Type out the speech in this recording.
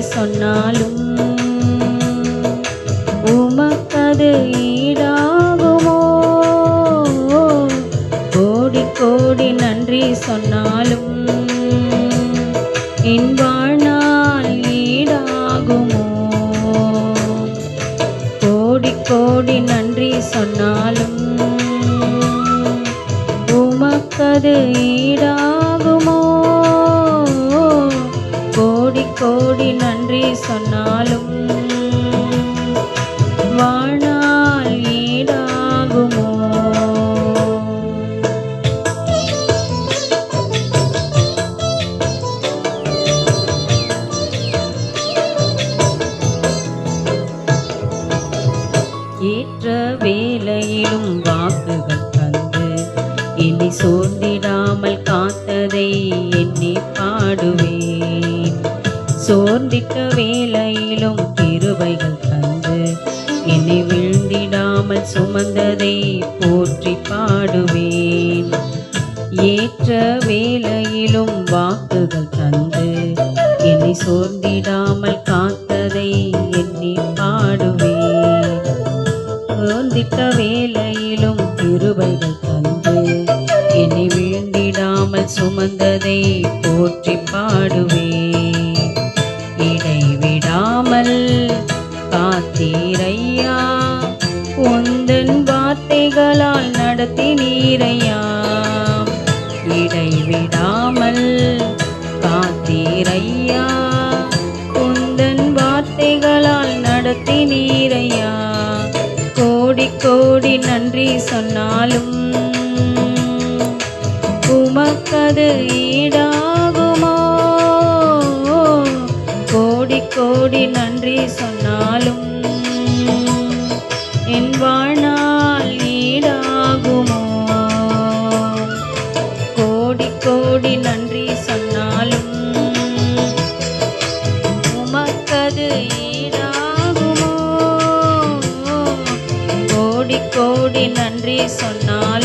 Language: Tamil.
சொன்னாலும் உமக்கது ஈடாகுமோ? கோடி கோடி நன்றி சொன்னாலும் என் ஈடாகுமோ? கோடி கோடி நன்றி சொன்னாலும் உமக்கது ஈடாகுமோ சொன்னாலும் வாழ்நாள் ஈடாகுமோ ஏற்ற வேலையிலும் வாக்குகள் தந்து இனி சோர்ந்து அனைத்து வேலையிலும் கிருபைகள் தந்து என்னை வீழ்ந்திடாமல் சுமந்ததை போற்றி பாடுவேன். ஏற்ற வேலையிலும் வாக்குகள் தந்து என்னை சோர்ந்திடாமல் காத்ததை எண்ணி பாடுவேன். சோர்ந்திட்ட வேலையிலும் கிருபைகள் தந்து என்னை வீழ்ந்திடாமல் சுமந்ததை போற்றி பாடுவேன். வார்த்தைகளால் நடத்தினீரையா இடைவிடாமல் காத்தீரையா. குந்தன் வார்த்தைகளால் நடத்தி நீரையா. கோடி கோடி நன்றி சொன்னாலும் உமக்கது ஈடாகுமோ? கோடி கோடி நன்றி சொன்னாலும் கோடி நன்றி சொன்னால்